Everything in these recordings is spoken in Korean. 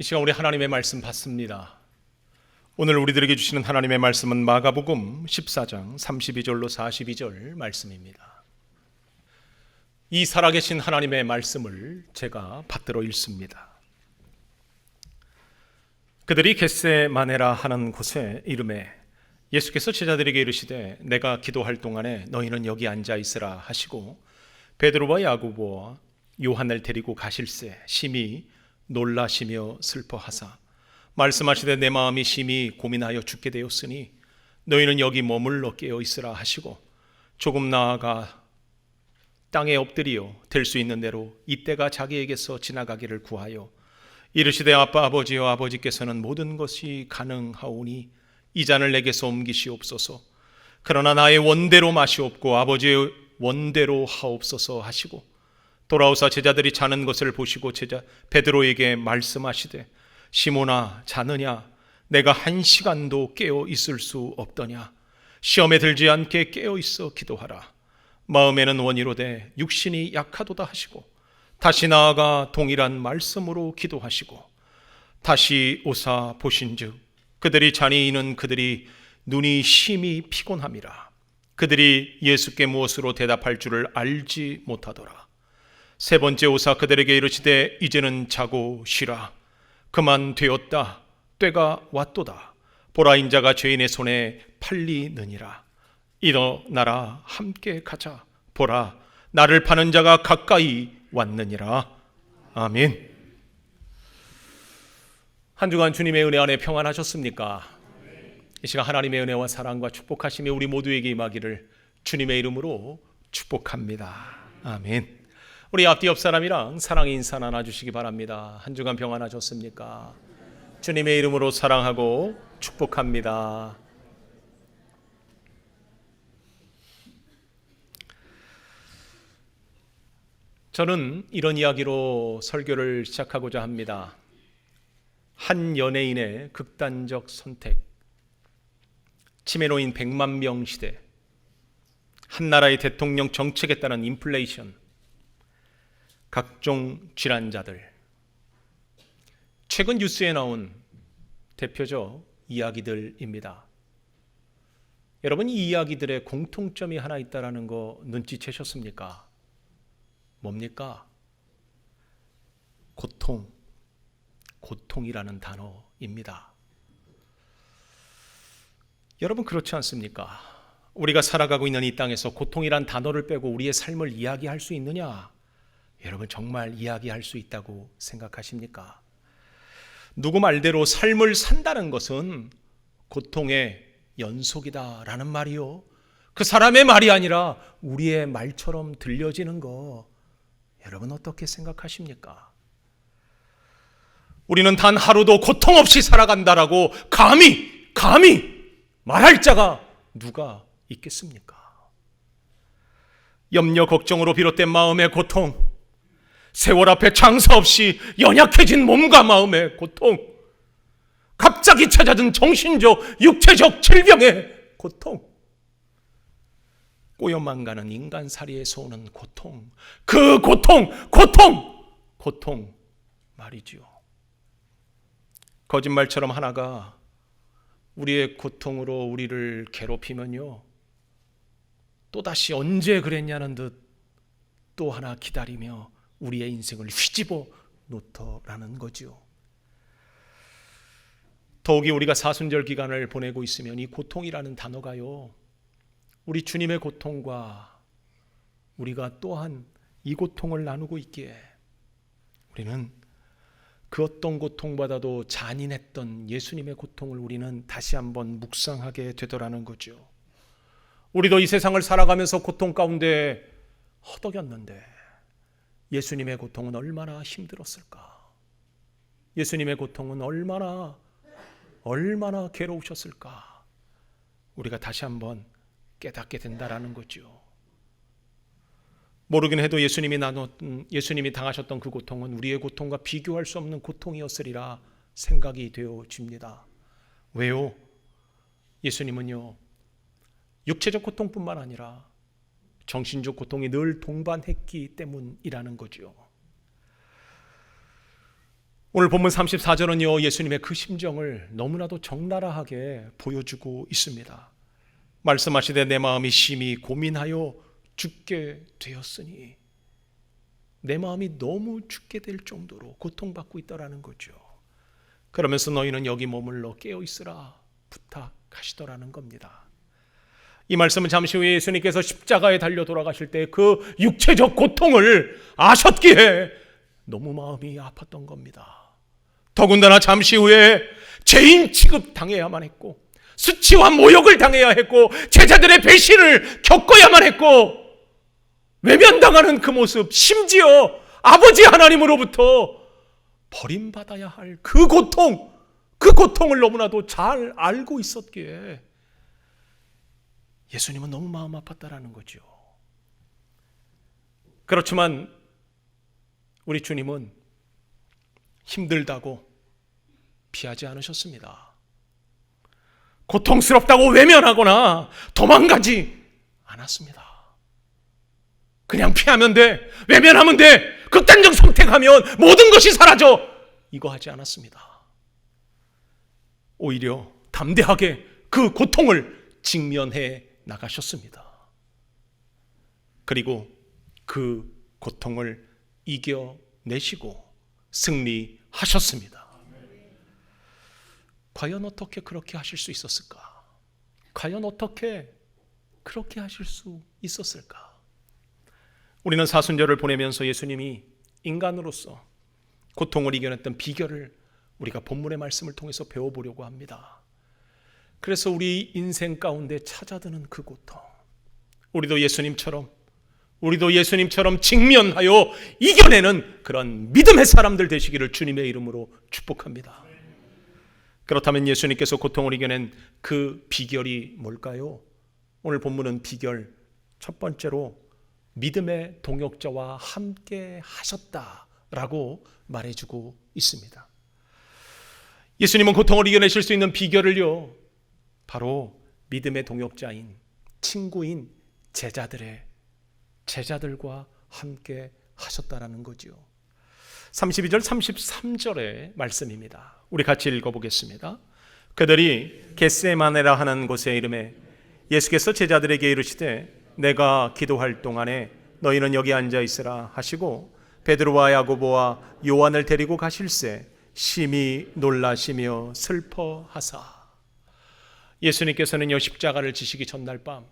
이 시간 우리 하나님의 말씀 받습니다. 오늘 우리들에게 주시는 하나님의 말씀은 마가복음 14장 32절로 42절 말씀입니다. 이 살아계신 하나님의 말씀을 제가 받들어 읽습니다. 그들이 겟세마네라 하는 곳에 이름에 예수께서 제자들에게 이르시되 내가 기도할 동안에 너희는 여기 앉아 있으라 하시고 베드로와 야고보와 요한을 데리고 가실새 심히 놀라시며 슬퍼하사 말씀하시되 내 마음이 심히 고민하여 죽게 되었으니 너희는 여기 머물러 깨어 있으라 하시고 조금 나아가 땅에 엎드리어 될 수 있는 대로 이때가 자기에게서 지나가기를 구하여 이르시되 아빠 아버지여 아버지께서는 모든 것이 가능하오니 이 잔을 내게서 옮기시옵소서. 그러나 나의 원대로 마시옵고 아버지의 원대로 하옵소서 하시고 돌아오사 제자들이 자는 것을 보시고 제자 베드로에게 말씀하시되 시몬아 자느냐? 내가 한 시간도 깨어 있을 수 없더냐? 시험에 들지 않게 깨어 있어 기도하라. 마음에는 원이로되 육신이 약하도다 하시고 다시 나아가 동일한 말씀으로 기도하시고 다시 오사 보신즉 그들이 잔이 이는 그들이 눈이 심히 피곤함이라. 그들이 예수께 무엇으로 대답할 줄을 알지 못하더라 세 번째 오사 그들에게 이르시되 이제는 자고 쉬라. 그만 되었다. 때가 왔도다. 보라 인자가 죄인의 손에 팔리느니라. 일어나라. 함께 가자. 보라 나를 파는 자가 가까이 왔느니라. 아멘. 한 주간 주님의 은혜 안에 평안하셨습니까? 이 시간 하나님의 은혜와 사랑과 축복하심이 우리 모두에게 임하기를 주님의 이름으로 축복합니다. 아멘 우리 앞뒤 옆 사람이랑 사랑의 인사 나눠주시기 바랍니다. 한 주간 평안하셨습니까? 주님의 이름으로 사랑하고 축복합니다. 저는 이런 이야기로 설교를 시작하고자 합니다. 한 연예인의 극단적 선택, 치매노인 100만 명 시대, 한 나라의 대통령 정책에 따른 인플레이션, 각종 질환자들 최근 뉴스에 나온 대표적 이야기들입니다. 여러분 이 이야기들의 공통점이 하나 있다라는 거 눈치채셨습니까? 뭡니까? 고통, 고통이라는 단어입니다. 여러분 그렇지 않습니까? 우리가 살아가고 있는 이 땅에서 고통이란 단어를 빼고 우리의 삶을 이야기할 수 있느냐? 여러분 정말 이야기할 수 있다고 생각하십니까? 누구 말대로 삶을 산다는 것은 고통의 연속이다라는 말이요. 그 사람의 말이 아니라 우리의 말처럼 들려지는 거 여러분 어떻게 생각하십니까? 우리는 단 하루도 고통 없이 살아간다라고 감히 감히 말할 자가 누가 있겠습니까? 염려 걱정으로 비롯된 마음의 고통 세월 앞에 장사 없이 연약해진 몸과 마음의 고통, 갑자기 찾아든 정신적, 육체적 질병의 고통, 꼬여만 가는 인간살이에서 오는 고통, 그 고통, 고통, 고통 말이지요. 거짓말처럼 하나가 우리의 고통으로 우리를 괴롭히면요. 또다시 언제 그랬냐는 듯 또 하나 기다리며 우리의 인생을 휘집어 놓더라는 거죠. 더욱이 우리가 사순절 기간을 보내고 있으면 이 고통이라는 단어가요. 우리 주님의 고통과 우리가 또한 이 고통을 나누고 있기에 우리는 그 어떤 고통보다도 잔인했던 예수님의 고통을 우리는 다시 한번 묵상하게 되더라는 거죠. 우리도 이 세상을 살아가면서 고통 가운데 허덕였는데 예수님의 고통은 얼마나 힘들었을까? 예수님의 고통은 얼마나 얼마나 괴로우셨을까? 우리가 다시 한번 깨닫게 된다라는 거죠. 모르긴 해도 예수님이 나눴던 예수님이 당하셨던 그 고통은 우리의 고통과 비교할 수 없는 고통이었으리라 생각이 되어집니다. 왜요? 예수님은요 육체적 고통뿐만 아니라 정신적 고통이 늘 동반했기 때문이라는 거죠. 오늘 본문 34절은요, 예수님의 그 심정을 너무나도 적나라하게 보여주고 있습니다. 말씀하시되 내 마음이 심히 고민하여 죽게 되었으니 내 마음이 너무 죽게 될 정도로 고통받고 있다라는 거죠. 그러면서 너희는 여기 머물러 깨어 있으라 부탁하시더라는 겁니다. 이 말씀은 잠시 후에 예수님께서 십자가에 달려 돌아가실 때 그 육체적 고통을 아셨기에 너무 마음이 아팠던 겁니다. 더군다나 잠시 후에 죄인 취급 당해야만 했고 수치와 모욕을 당해야 했고 제자들의 배신을 겪어야만 했고 외면당하는 그 모습 심지어 아버지 하나님으로부터 버림받아야 할 그 고통 그 고통을 너무나도 잘 알고 있었기에 예수님은 너무 마음 아팠다라는 거죠. 그렇지만 우리 주님은 힘들다고 피하지 않으셨습니다. 고통스럽다고 외면하거나 도망가지 않았습니다. 그냥 피하면 돼. 외면하면 돼. 극단적 선택하면 모든 것이 사라져. 이거 하지 않았습니다. 오히려 담대하게 그 고통을 직면해 나가셨습니다. 그리고 그 고통을 이겨내시고 승리하셨습니다. 과연 어떻게 그렇게 하실 수 있었을까? 과연 어떻게 그렇게 하실 수 있었을까? 우리는 사순절을 보내면서 예수님이 인간으로서 고통을 이겨냈던 비결을 우리가 본문의 말씀을 통해서 배워보려고 합니다. 그래서 우리 인생 가운데 찾아드는 그 고통, 우리도 예수님처럼 우리도 예수님처럼 직면하여 이겨내는 그런 믿음의 사람들 되시기를 주님의 이름으로 축복합니다. 그렇다면 예수님께서 고통을 이겨낸 그 비결이 뭘까요? 오늘 본문은 비결 첫 번째로 믿음의 동역자와 함께 하셨다라고 말해주고 있습니다. 예수님은 고통을 이겨내실 수 있는 비결을요, 바로 믿음의 동역자인 친구인 제자들의 제자들과 함께 하셨다라는 거죠. 32절 33절의 말씀입니다. 우리 같이 읽어 보겠습니다. 그들이 겟세마네라 하는 곳에 이름에 예수께서 제자들에게 이르시되 내가 기도할 동안에 너희는 여기 앉아 있으라 하시고 베드로와 야고보와 요한을 데리고 가실새 심히 놀라시며 슬퍼하사 예수님께서는요 십자가를 지시기 전날 밤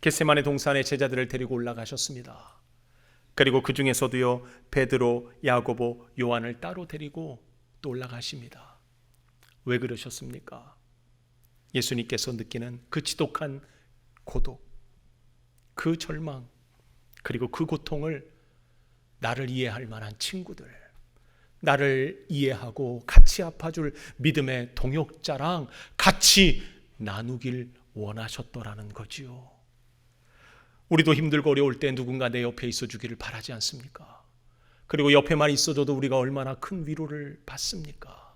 겟세마네 동산에 제자들을 데리고 올라가셨습니다. 그리고 그 중에서도요 베드로, 야고보, 요한을 따로 데리고 또 올라가십니다. 왜 그러셨습니까? 예수님께서 느끼는 그 지독한 고독, 그 절망, 그리고 그 고통을 나를 이해할 만한 친구들, 나를 이해하고 같이 아파줄 믿음의 동역자랑 같이 나누길 원하셨더라는 거지요. 우리도 힘들고 어려울 때 누군가 내 옆에 있어 주기를 바라지 않습니까? 그리고 옆에만 있어줘도 우리가 얼마나 큰 위로를 받습니까?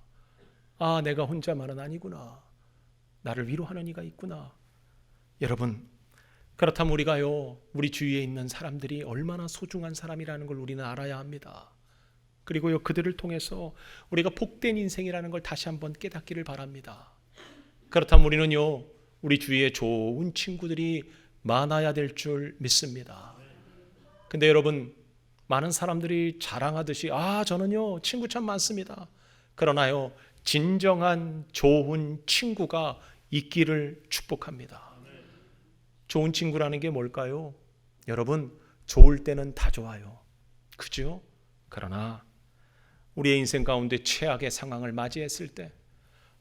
아, 내가 혼자만은 아니구나. 나를 위로하는 이가 있구나. 여러분, 그렇다면 우리가요, 우리 주위에 있는 사람들이 얼마나 소중한 사람이라는 걸 우리는 알아야 합니다. 그리고요, 그들을 통해서 우리가 복된 인생이라는 걸 다시 한번 깨닫기를 바랍니다. 그렇다면 우리는요, 우리 주위에 좋은 친구들이 많아야 될 줄 믿습니다. 근데 여러분, 많은 사람들이 자랑하듯이, 아, 저는요, 친구 참 많습니다. 그러나요, 진정한 좋은 친구가 있기를 축복합니다. 좋은 친구라는 게 뭘까요? 여러분, 좋을 때는 다 좋아요. 그죠? 그러나 우리의 인생 가운데 최악의 상황을 맞이했을 때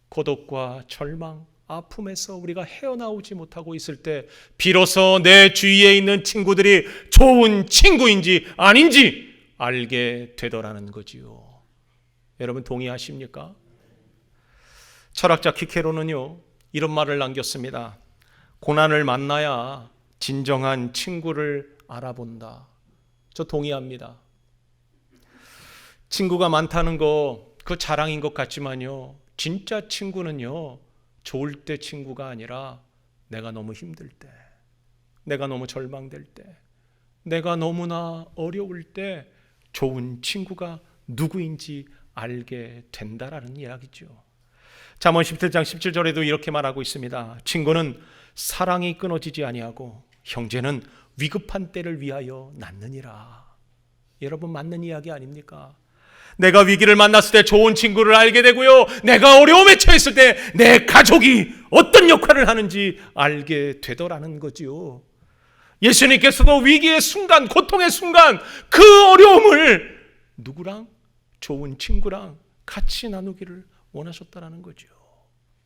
고독과 절망, 아픔에서 우리가 헤어나오지 못하고 있을 때 비로소 내 주위에 있는 친구들이 좋은 친구인지 아닌지 알게 되더라는 거지요. 여러분 동의하십니까? 철학자 키케로는요 이런 말을 남겼습니다. 고난을 만나야 진정한 친구를 알아본다. 저 동의합니다. 친구가 많다는 거 그 자랑인 것 같지만요. 진짜 친구는요. 좋을 때 친구가 아니라 내가 너무 힘들 때, 내가 너무 절망될 때, 내가 너무나 어려울 때 좋은 친구가 누구인지 알게 된다라는 이야기죠. 잠언 17장 17절에도 이렇게 말하고 있습니다. 친구는 사랑이 끊어지지 아니하고 형제는 위급한 때를 위하여 낳느니라. 여러분 맞는 이야기 아닙니까? 내가 위기를 만났을 때 좋은 친구를 알게 되고요. 내가 어려움에 처했을 때 내 가족이 어떤 역할을 하는지 알게 되더라는 거지요. 예수님께서도 위기의 순간, 고통의 순간 그 어려움을 누구랑 좋은 친구랑 같이 나누기를 원하셨다라는 거죠.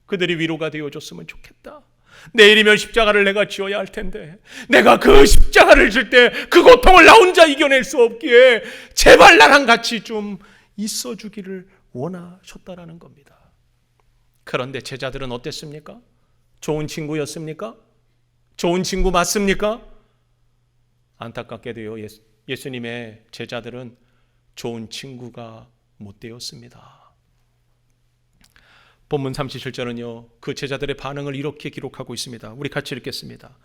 그들이 위로가 되어 줬으면 좋겠다. 내일이면 십자가를 내가 지어야 할 텐데 내가 그 십자가를 질 때 그 고통을 나 혼자 이겨낼 수 없기에 제발 나랑 같이 좀 있어 주기를 원하셨다라는 겁니다. 그런데 제자들은 어땠습니까? 좋은 친구였습니까? 좋은 친구 맞습니까? 안타깝게도요. 예수, 예수님의 제자들은 좋은 친구가 못 되었습니다. 본문 37절은요. 그 제자들의 반응을 이렇게 기록하고 있습니다. 우리 같이 읽겠습니다.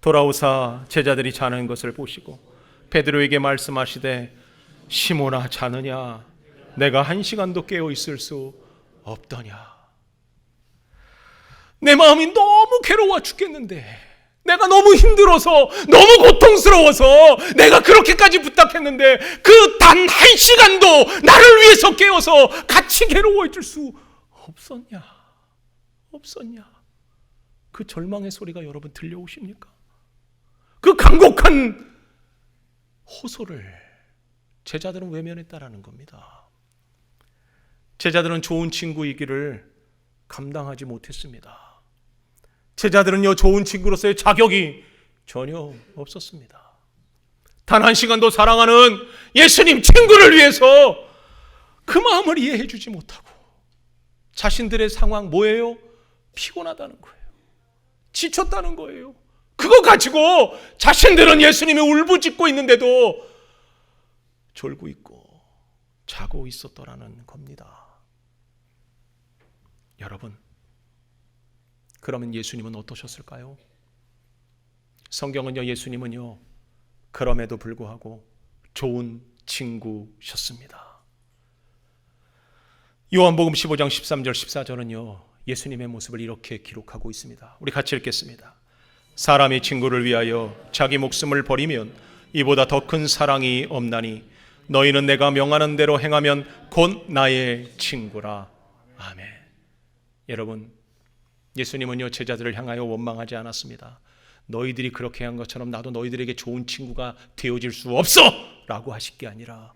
돌아오사 제자들이 자는 것을 보시고 베드로에게 말씀하시되 시모나 자느냐 내가 한 시간도 깨어 있을 수 없더냐 내 마음이 너무 괴로워 죽겠는데 내가 너무 힘들어서 너무 고통스러워서 내가 그렇게까지 부탁했는데 그 단 한 시간도 나를 위해서 깨워서 같이 괴로워해 줄 수 없었냐? 없었냐? 그 절망의 소리가 여러분 들려오십니까? 그 간곡한 호소를 제자들은 외면했다라는 겁니다. 제자들은 좋은 친구이기를 감당하지 못했습니다. 제자들은요, 좋은 친구로서의 자격이 전혀 없었습니다. 단 한 시간도 사랑하는 예수님 친구를 위해서 그 마음을 이해해 주지 못하고 자신들의 상황 뭐예요? 피곤하다는 거예요. 지쳤다는 거예요. 그거 가지고 자신들은 예수님이 울부짖고 있는데도 졸고 있고 자고 있었더라는 겁니다. 여러분, 그러면 예수님은 어떠셨을까요? 성경은요, 예수님은요, 그럼에도 불구하고 좋은 친구셨습니다. 요한복음 15장 13절 14절은요. 예수님의 모습을 이렇게 기록하고 있습니다. 우리 같이 읽겠습니다. 사람이 친구를 위하여 자기 목숨을 버리면 이보다 더 큰 사랑이 없나니 너희는 내가 명하는 대로 행하면 곧 나의 친구라. 아멘. 여러분, 예수님은요 제자들을 향하여 원망하지 않았습니다. 너희들이 그렇게 한 것처럼 나도 너희들에게 좋은 친구가 되어질 수 없어 라고 하실 게 아니라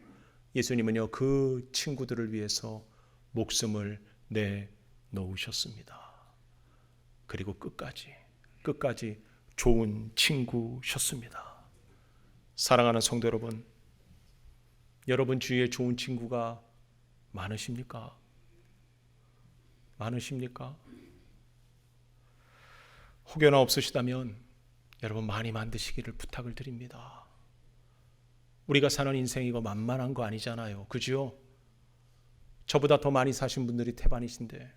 예수님은요 그 친구들을 위해서 목숨을 내 놓으셨습니다. 그리고 끝까지 끝까지 좋은 친구셨습니다. 사랑하는 성도 여러분, 여러분 주위에 좋은 친구가 많으십니까? 많으십니까? 혹여나 없으시다면 여러분 많이 만드시기를 부탁을 드립니다. 우리가 사는 인생이 이거 만만한 거 아니잖아요. 그죠? 저보다 더 많이 사신 분들이 태반이신데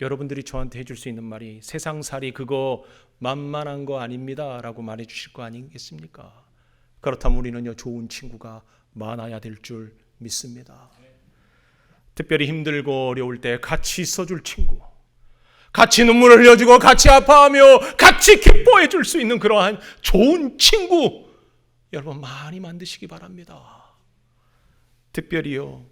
여러분들이 저한테 해줄 수 있는 말이 세상살이 그거 만만한 거 아닙니다 라고 말해 주실 거 아니겠습니까? 그렇다면 우리는요 좋은 친구가 많아야 될 줄 믿습니다. 특별히 힘들고 어려울 때 같이 있어줄 친구, 같이 눈물을 흘려주고 같이 아파하며 같이 기뻐해 줄 수 있는 그러한 좋은 친구 여러분 많이 만드시기 바랍니다. 특별히요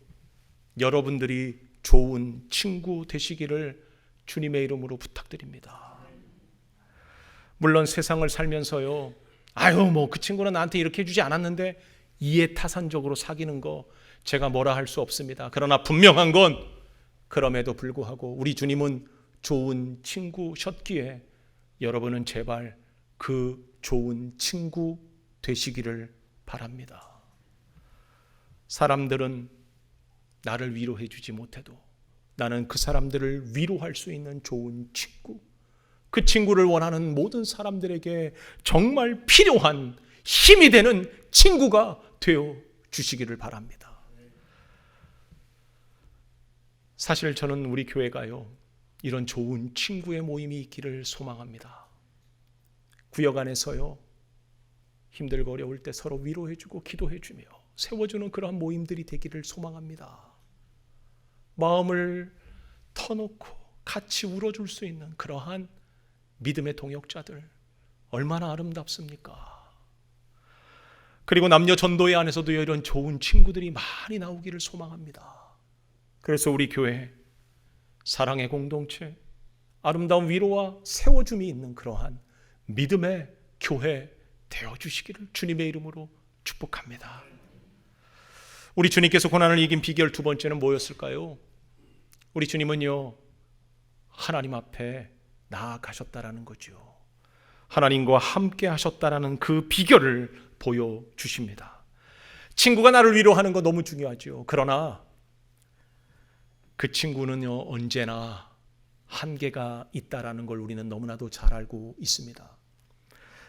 여러분들이 좋은 친구 되시기를 주님의 이름으로 부탁드립니다. 물론 세상을 살면서요 아유 뭐 그 친구는 나한테 이렇게 해주지 않았는데 이해 타산적으로 사귀는 거 제가 뭐라 할 수 없습니다. 그러나 분명한 건 그럼에도 불구하고 우리 주님은 좋은 친구셨기에 여러분은 제발 그 좋은 친구 되시기를 바랍니다. 사람들은 나를 위로해 주지 못해도 나는 그 사람들을 위로할 수 있는 좋은 친구, 그 친구를 원하는 모든 사람들에게 정말 필요한 힘이 되는 친구가 되어 주시기를 바랍니다. 사실 저는 우리 교회가요, 이런 좋은 친구의 모임이 있기를 소망합니다. 구역 안에서요, 힘들고 어려울 때 서로 위로해 주고 기도해 주며 세워 주는 그러한 모임들이 되기를 소망합니다. 마음을 터놓고 같이 울어줄 수 있는 그러한 믿음의 동역자들 얼마나 아름답습니까? 그리고 남녀 전도회 안에서도 이런 좋은 친구들이 많이 나오기를 소망합니다. 그래서 우리 교회 사랑의 공동체, 아름다운 위로와 세워줌이 있는 그러한 믿음의 교회 되어 주시기를 주님의 이름으로 축복합니다. 우리 주님께서 고난을 이긴 비결 두 번째는 뭐였을까요? 우리 주님은요 하나님 앞에 나아가셨다라는 거죠. 하나님과 함께 하셨다라는 그 비결을 보여 주십니다. 친구가 나를 위로하는 거 너무 중요하죠. 그러나 그 친구는요 언제나 한계가 있다라는 걸 우리는 너무나도 잘 알고 있습니다.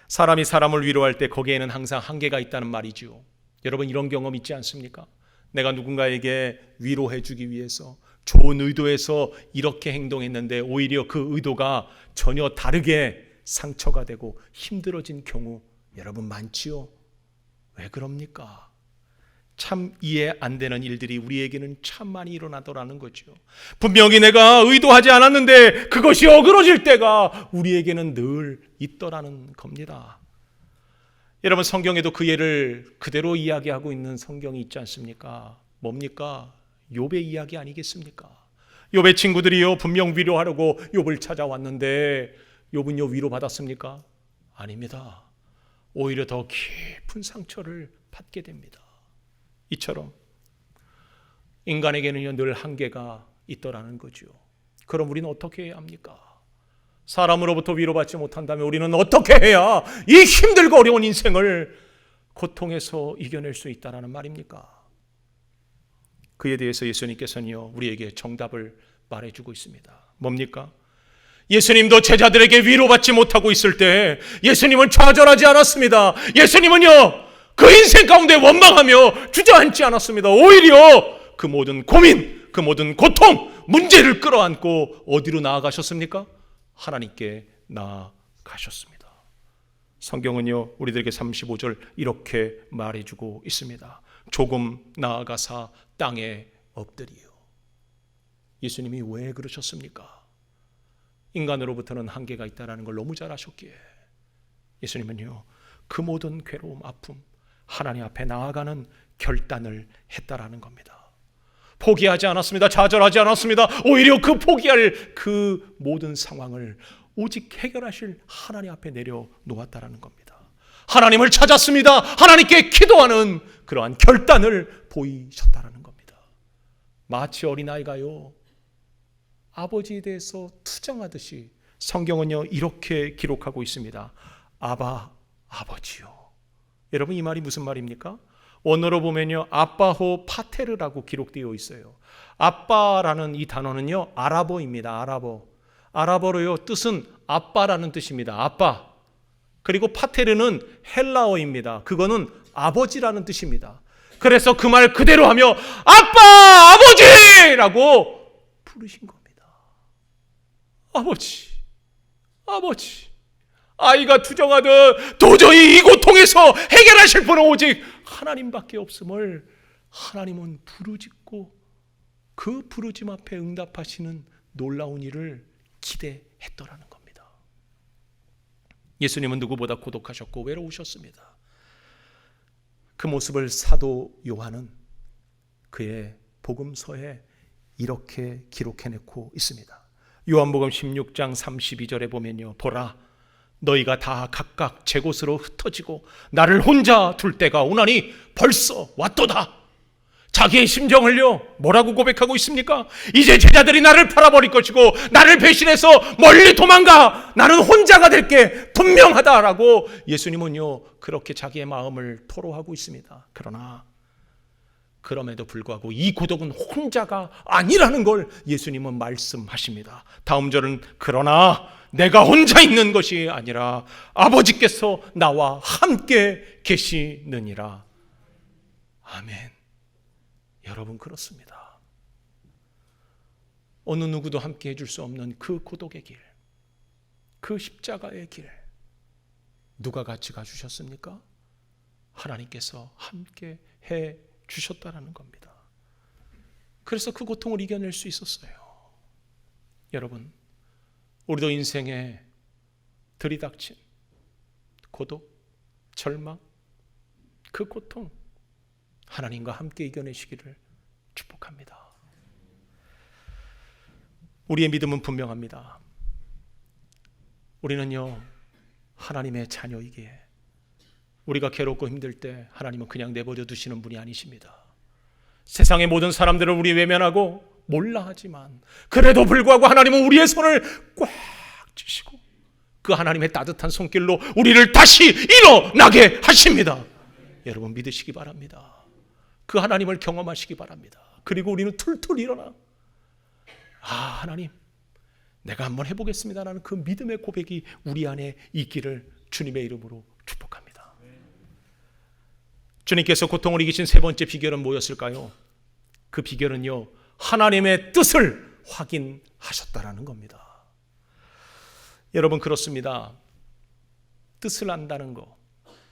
사람이 사람을 위로할 때 거기에는 항상 한계가 있다는 말이지요. 여러분 이런 경험 있지 않습니까? 내가 누군가에게 위로해 주기 위해서 좋은 의도에서 이렇게 행동했는데 오히려 그 의도가 전혀 다르게 상처가 되고 힘들어진 경우 여러분 많지요? 왜 그럽니까? 참 이해 안 되는 일들이 우리에게는 참 많이 일어나더라는 거죠. 분명히 내가 의도하지 않았는데 그것이 어그러질 때가 우리에게는 늘 있더라는 겁니다. 여러분 성경에도 그 예를 그대로 이야기하고 있는 성경이 있지 않습니까? 뭡니까? 욥의 이야기 아니겠습니까? 욥의 친구들이요 분명 위로하려고 욥을 찾아왔는데 욥은요 위로 받았습니까? 아닙니다. 오히려 더 깊은 상처를 받게 됩니다. 이처럼 인간에게는요 늘 한계가 있더라는 거죠. 그럼 우리는 어떻게 해야 합니까? 사람으로부터 위로받지 못한다면 우리는 어떻게 해야 이 힘들고 어려운 인생을 고통에서 이겨낼 수 있다라는 말입니까? 그에 대해서 예수님께서는요 우리에게 정답을 말해주고 있습니다. 뭡니까? 예수님도 제자들에게 위로받지 못하고 있을 때 예수님은 좌절하지 않았습니다. 예수님은요 그 인생 가운데 원망하며 주저앉지 않았습니다. 오히려 그 모든 고민, 그 모든 고통, 문제를 끌어안고 어디로 나아가셨습니까? 하나님께 나아가셨습니다. 성경은요, 우리들에게 35절 이렇게 말해주고 있습니다. 조금 나아가사 땅에 엎드리요. 예수님이 왜 그러셨습니까? 인간으로부터는 한계가 있다는 걸 너무 잘 아셨기에 예수님은요, 그 모든 괴로움, 아픔, 하나님 앞에 나아가는 결단을 했다라는 겁니다. 포기하지 않았습니다. 좌절하지 않았습니다. 오히려 그 포기할 그 모든 상황을 오직 해결하실 하나님 앞에 내려 놓았다라는 겁니다. 하나님을 찾았습니다. 하나님께 기도하는 그러한 결단을 보이셨다라는 겁니다. 마치 어린아이가요. 아버지에 대해서 투정하듯이 성경은요 이렇게 기록하고 있습니다. 아바 아버지요. 여러분 이 말이 무슨 말입니까? 원어로 보면요 아빠호 파테르라고 기록되어 있어요. 아빠라는 이 단어는요 아랍어입니다. 아랍어. 아랍어로요 뜻은 아빠라는 뜻입니다. 아빠. 그리고 파테르는 헬라어입니다. 그거는 아버지라는 뜻입니다. 그래서 그 말 그대로 하며 아빠 아버지라고 부르신 겁니다. 아버지, 아버지. 아이가 투정하듯 도저히 이 고통에서 해결하실 분은 오직 하나님밖에 없음을 하나님은 부르짖고 그 부르짐 앞에 응답하시는 놀라운 일을 기대했더라는 겁니다. 예수님은 누구보다 고독하셨고 외로우셨습니다. 그 모습을 사도 요한은 그의 복음서에 이렇게 기록해내고 있습니다. 요한복음 16장 32절에 보면요. 보라 너희가 다 각각 제 곳으로 흩어지고 나를 혼자 둘 때가 오나니 벌써 왔도다. 자기의 심정을요, 뭐라고 고백하고 있습니까? 이제 제자들이 나를 팔아버릴 것이고, 나를 배신해서 멀리 도망가! 나는 혼자가 될 게 분명하다라고 예수님은요, 그렇게 자기의 마음을 토로하고 있습니다. 그러나, 그럼에도 불구하고 이 고독은 혼자가 아니라는 걸 예수님은 말씀하십니다. 다음 절은, 그러나, 내가 혼자 있는 것이 아니라 아버지께서 나와 함께 계시느니라. 아멘. 여러분 그렇습니다. 어느 누구도 함께 해줄 수 없는 그 고독의 길, 그 십자가의 길, 누가 같이 가주셨습니까? 하나님께서 함께 해 주셨다라는 겁니다. 그래서 그 고통을 이겨낼 수 있었어요. 여러분, 우리도 인생에 들이닥친 고독, 절망, 그 고통 하나님과 함께 이겨내시기를 축복합니다. 우리의 믿음은 분명합니다. 우리는요, 하나님의 자녀이기에 우리가 괴롭고 힘들 때 하나님은 그냥 내버려 두시는 분이 아니십니다. 세상의 모든 사람들을 우리 외면하고 몰라 하지만 그래도 불구하고 하나님은 우리의 손을 꽉 쥐시고 그 하나님의 따뜻한 손길로 우리를 다시 일어나게 하십니다. 여러분 믿으시기 바랍니다. 그 하나님을 경험하시기 바랍니다. 그리고 우리는 툴툴 일어나 아 하나님 내가 한번 해보겠습니다 라는 그 믿음의 고백이 우리 안에 있기를 주님의 이름으로 축복합니다. 주님께서 고통을 이기신 세 번째 비결은 뭐였을까요? 그 비결은요 하나님의 뜻을 확인하셨다라는 겁니다. 여러분 그렇습니다. 뜻을 안다는 것,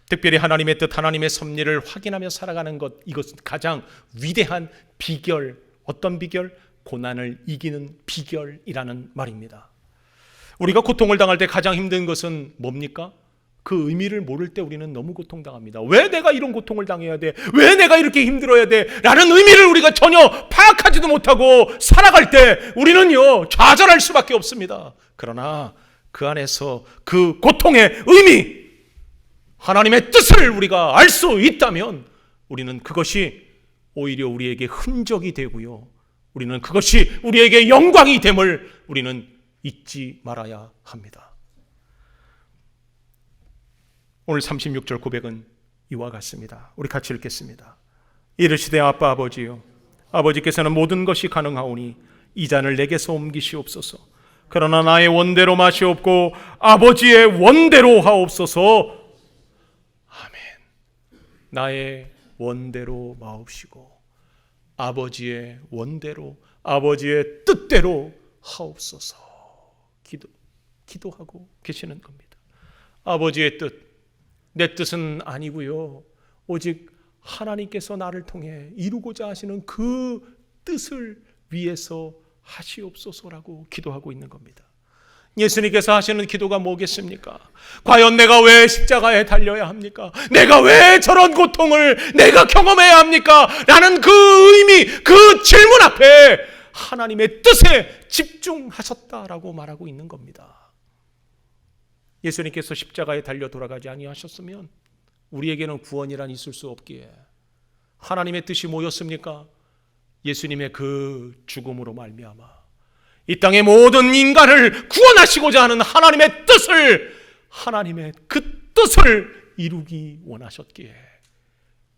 특별히 하나님의 뜻, 하나님의 섭리를 확인하며 살아가는 것, 이것은 가장 위대한 비결, 어떤 비결? 고난을 이기는 비결이라는 말입니다. 우리가 고통을 당할 때 가장 힘든 것은 뭡니까? 그 의미를 모를 때 우리는 너무 고통당합니다. 왜 내가 이런 고통을 당해야 돼? 왜 내가 이렇게 힘들어야 돼? 라는 의미를 우리가 전혀 파악하지도 못하고 살아갈 때 우리는요, 좌절할 수밖에 없습니다. 그러나 그 안에서 그 고통의 의미, 하나님의 뜻을 우리가 알 수 있다면 우리는 그것이 오히려 우리에게 흔적이 되고요. 우리는 그것이 우리에게 영광이 됨을 우리는 잊지 말아야 합니다. 오늘 36절 고백은 이와 같습니다. 우리 같이 읽겠습니다. 이르시되 아빠 아버지요 아버지께서는 모든 것이 가능하오니 이 잔을 내게서 옮기시옵소서. 그러나 나의 원대로 마시옵고 아버지의 원대로 하옵소서. 아멘. 나의 원대로 마옵시고 아버지의 원대로 아버지의 뜻대로 하옵소서. 기도 기도하고 계시는 겁니다. 아버지의 뜻 내 뜻은 아니고요. 오직 하나님께서 나를 통해 이루고자 하시는 그 뜻을 위해서 하시옵소서라고 기도하고 있는 겁니다. 예수님께서 하시는 기도가 뭐겠습니까? 과연 내가 왜 십자가에 달려야 합니까? 내가 왜 저런 고통을 내가 경험해야 합니까? 라는 그 의미, 그 질문 앞에 하나님의 뜻에 집중하셨다라고 말하고 있는 겁니다. 예수님께서 십자가에 달려 돌아가지 아니하셨으면 우리에게는 구원이란 있을 수 없기에 하나님의 뜻이 뭐였습니까? 예수님의 그 죽음으로 말미암아 이 땅의 모든 인간을 구원하시고자 하는 하나님의 뜻을 하나님의 그 뜻을 이루기 원하셨기에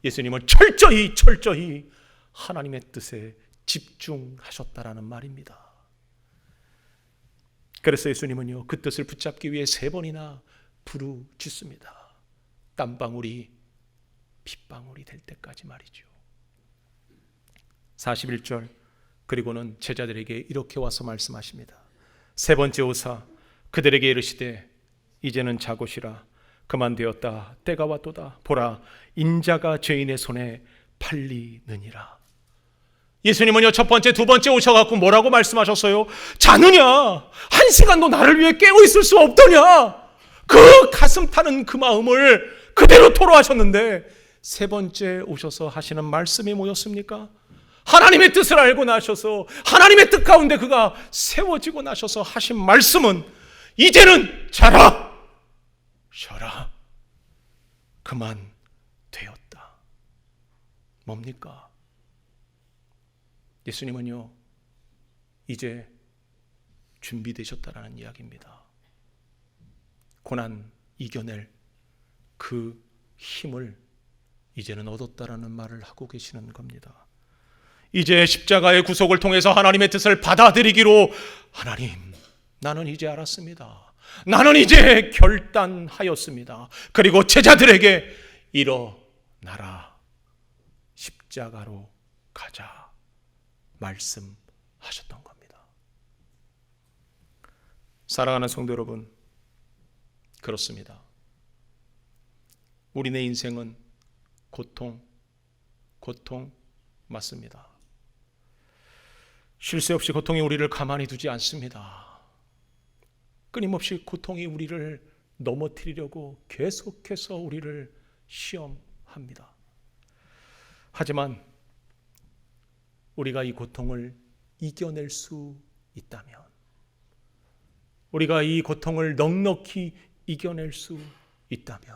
예수님은 철저히 철저히 하나님의 뜻에 집중하셨다라는 말입니다. 그래서 예수님은요 그 뜻을 붙잡기 위해 세 번이나 부르짖습니다. 땀방울이 핏방울이 될 때까지 말이죠. 41절 그리고는 제자들에게 이렇게 와서 말씀하십니다. 세 번째 오사 그들에게 이르시되 이제는 자곳이라 그만 되었다 때가 왔도다 보라 인자가 죄인의 손에 팔리느니라 예수님은요 첫 번째 두 번째 오셔갖고 뭐라고 말씀하셨어요? 자느냐 한 시간도 나를 위해 깨어 있을 수 없더냐 그 가슴 타는 그 마음을 그대로 토로하셨는데 세 번째 오셔서 하시는 말씀이 뭐였습니까? 하나님의 뜻을 알고 나셔서 하나님의 뜻 가운데 그가 세워지고 나셔서 하신 말씀은 이제는 자라 쉬어라 그만 되었다 뭡니까? 예수님은요 이제 준비되셨다라는 이야기입니다 고난 이겨낼 그 힘을 이제는 얻었다라는 말을 하고 계시는 겁니다. 이제 십자가의 구속을 통해서 하나님의 뜻을 받아들이기로 하나님, 나는 이제 알았습니다. 나는 이제 결단하였습니다. 그리고 제자들에게 일어나라. 십자가로 가자. 말씀하셨던 겁니다. 사랑하는 성도 여러분, 그렇습니다. 우리네 인생은 고통, 고통 맞습니다. 쉴 새 없이 고통이 우리를 가만히 두지 않습니다. 끊임없이 고통이 우리를 넘어뜨리려고 계속해서 우리를 시험합니다. 하지만 우리가 이 고통을 이겨낼 수 있다면, 우리가 이 고통을 넉넉히 이겨낼 수 있다면,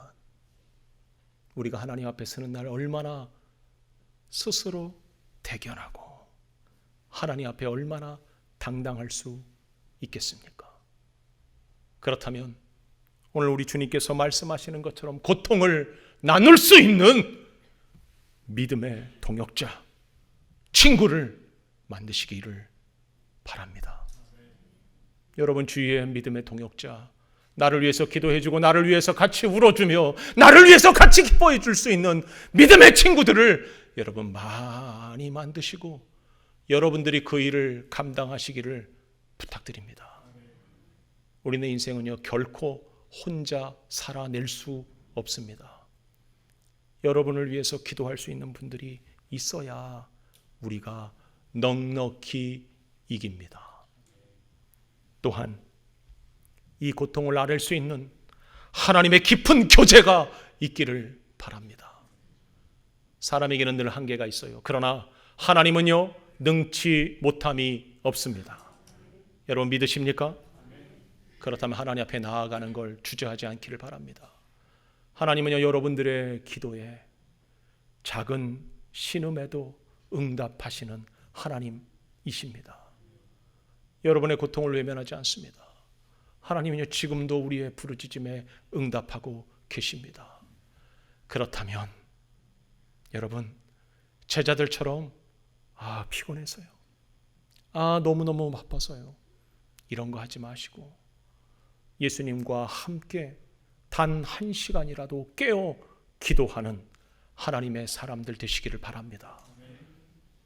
우리가 하나님 앞에 서는 날 얼마나 스스로 대견하고 하나님 앞에 얼마나 당당할 수 있겠습니까? 그렇다면 오늘 우리 주님께서 말씀하시는 것처럼 고통을 나눌 수 있는 믿음의 동역자, 친구를 만드시기를 바랍니다. 여러분 주위의 믿음의 동역자, 나를 위해서 기도해주고 나를 위해서 같이 울어주며 나를 위해서 같이 기뻐해 줄 수 있는 믿음의 친구들을 여러분 많이 만드시고 여러분들이 그 일을 감당하시기를 부탁드립니다. 우리의 인생은요 결코 혼자 살아낼 수 없습니다. 여러분을 위해서 기도할 수 있는 분들이 있어야 우리가 넉넉히 이깁니다. 또한 이 고통을 앓을 수 있는 하나님의 깊은 교제가 있기를 바랍니다. 사람에게는 늘 한계가 있어요. 그러나 하나님은요, 능치 못함이 없습니다. 여러분 믿으십니까? 그렇다면 하나님 앞에 나아가는 걸 주저하지 않기를 바랍니다. 하나님은요, 여러분들의 기도에 작은 신음에도 응답하시는 하나님이십니다. 여러분의 고통을 외면하지 않습니다. 하나님은요, 지금도 우리의 부르짖음에 응답하고 계십니다. 그렇다면, 여러분, 제자들처럼, 아, 피곤해서요. 아, 너무너무 바빠서요. 이런 거 하지 마시고, 예수님과 함께 단 한 시간이라도 깨어 기도하는 하나님의 사람들 되시기를 바랍니다.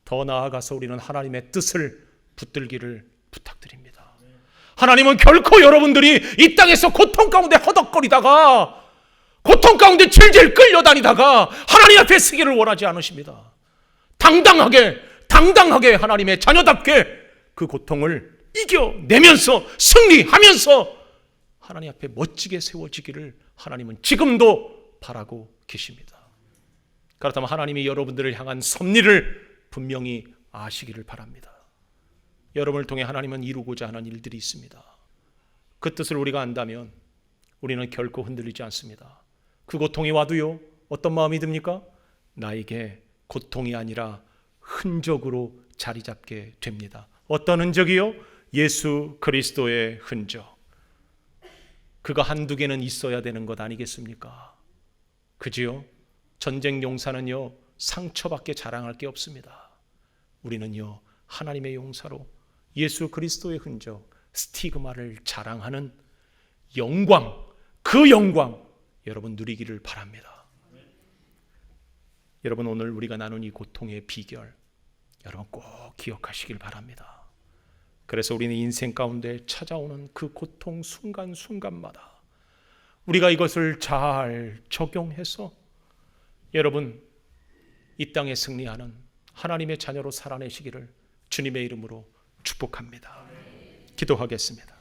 더 나아가서 우리는 하나님의 뜻을 붙들기를 부탁드립니다. 하나님은 결코 여러분들이 이 땅에서 고통 가운데 허덕거리다가 고통 가운데 질질 끌려다니다가 하나님 앞에 서기를 원하지 않으십니다. 당당하게 당당하게 하나님의 자녀답게 그 고통을 이겨내면서 승리하면서 하나님 앞에 멋지게 세워지기를 하나님은 지금도 바라고 계십니다. 그렇다면 하나님이 여러분들을 향한 섭리를 분명히 아시기를 바랍니다. 여러분을 통해 하나님은 이루고자 하는 일들이 있습니다. 그 뜻을 우리가 안다면 우리는 결코 흔들리지 않습니다. 그 고통이 와도요, 어떤 마음이 듭니까? 나에게 고통이 아니라 흔적으로 자리 잡게 됩니다. 어떤 흔적이요? 예수 그리스도의 흔적. 그가 한두 개는 있어야 되는 것 아니겠습니까? 그지요? 전쟁 용사는요, 상처밖에 자랑할 게 없습니다. 우리는요, 하나님의 용사로 예수 그리스도의 흔적, 스티그마를 자랑하는 영광, 그 영광 여러분 누리기를 바랍니다. 여러분 오늘 우리가 나눈 이 고통의 비결 여러분 꼭 기억하시길 바랍니다. 그래서 우리는 인생 가운데 찾아오는 그 고통 순간순간마다 우리가 이것을 잘 적용해서 여러분 이 땅에 승리하는 하나님의 자녀로 살아내시기를 주님의 이름으로 축복합니다. 기도하겠습니다.